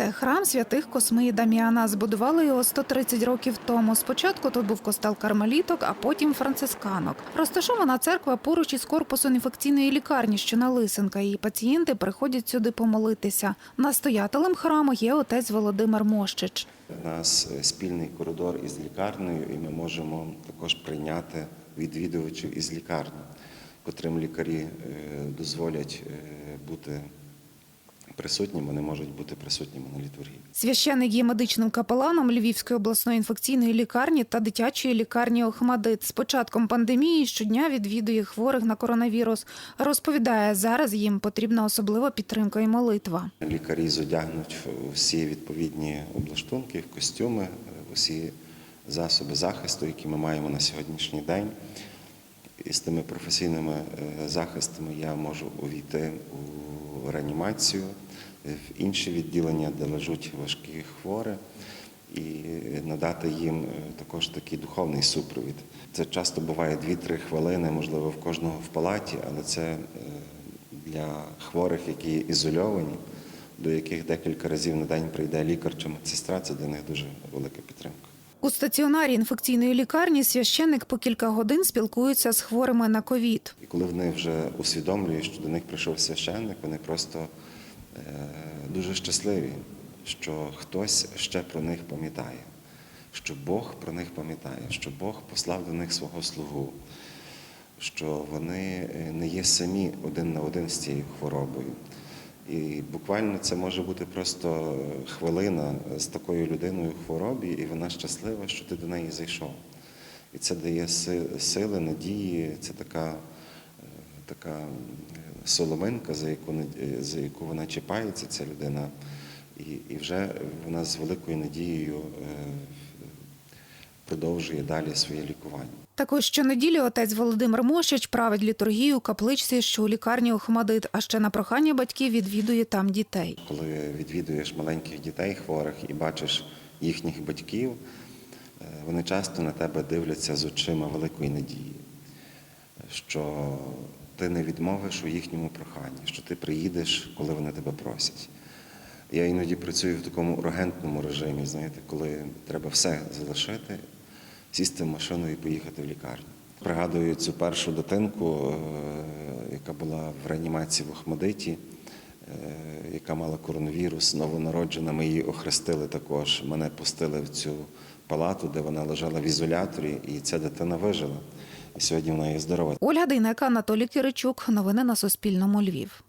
Це храм святих Косми і Дам'яна. Збудували його 130 років тому. Спочатку тут був костел кармеліток, а потім францисканок. Розташована церква поруч із корпусом інфекційної лікарні, що на Лисенка. Її пацієнти приходять сюди помолитися. Настоятелем храму є отець Володимир Мощич. У нас спільний коридор із лікарнею, і ми можемо також прийняти відвідувачів із лікарні, котрим лікарі е, дозволять е, бути присутніми, вони можуть бути присутніми на літургії. Священник є медичним капеланом Львівської обласної інфекційної лікарні та дитячої лікарні Охмадит. З початком пандемії щодня відвідує хворих на коронавірус. Розповідає, зараз їм потрібна особлива підтримка і молитва. Лікарі зодягнуть всі відповідні облаштунки, костюми, усі засоби захисту, які ми маємо на сьогоднішній день. І з тими професійними е, захистами я можу увійти у реанімацію, е, в інші відділення, де лежать важкі хворі, і надати їм е, також такий духовний супровід. Це часто буває 2-3 хвилини, можливо, в кожного в палаті, але це е, для хворих, які ізольовані, до яких декілька разів на день прийде лікар чи медсестра, це для них дуже велика підтримка. У стаціонарі інфекційної лікарні священник по кілька годин спілкується з хворими на ковід. І коли вони вже усвідомлюють, що до них прийшов священник, вони просто е, дуже щасливі, що хтось ще про них пам'ятає, що Бог про них пам'ятає, що Бог послав до них свого слугу, що вони е, не є самі один на один з цією хворобою. І буквально це може бути просто хвилина з такою людиною в хворобі, і вона щаслива, що ти до неї зайшов. І це дає сили, надії, це така, е, така е, соломинка, за яку, е, за яку вона чіпається, ця людина. І, і вже вона з великою надією продовжує далі своє лікування. Також щонеділі отець Володимир Мощич править літургію у капличці, що у лікарні Охмадит, а ще на прохання батьків відвідує там дітей. Коли відвідуєш маленьких дітей хворих і бачиш їхніх батьків, е, вони часто на тебе дивляться з очима великої надії, що ти не відмовиш у їхньому проханні, що ти приїдеш, коли вони тебе просять. Я іноді працюю в такому ургентному режимі, знаєте, коли треба все залишити, сісти в машину і поїхати в лікарню. Пригадую цю першу дитинку, е, яка була в реанімації в Охмадиті, е, яка мала коронавірус, новонароджена. Ми її охрестили також. Мене пустили в цю палату, де вона лежала в ізоляторі, і ця дитина вижила. І сьогодні вона є здорова. Ольга Дейнека, Анатолій Киричук. Новини на Суспільному. Львів.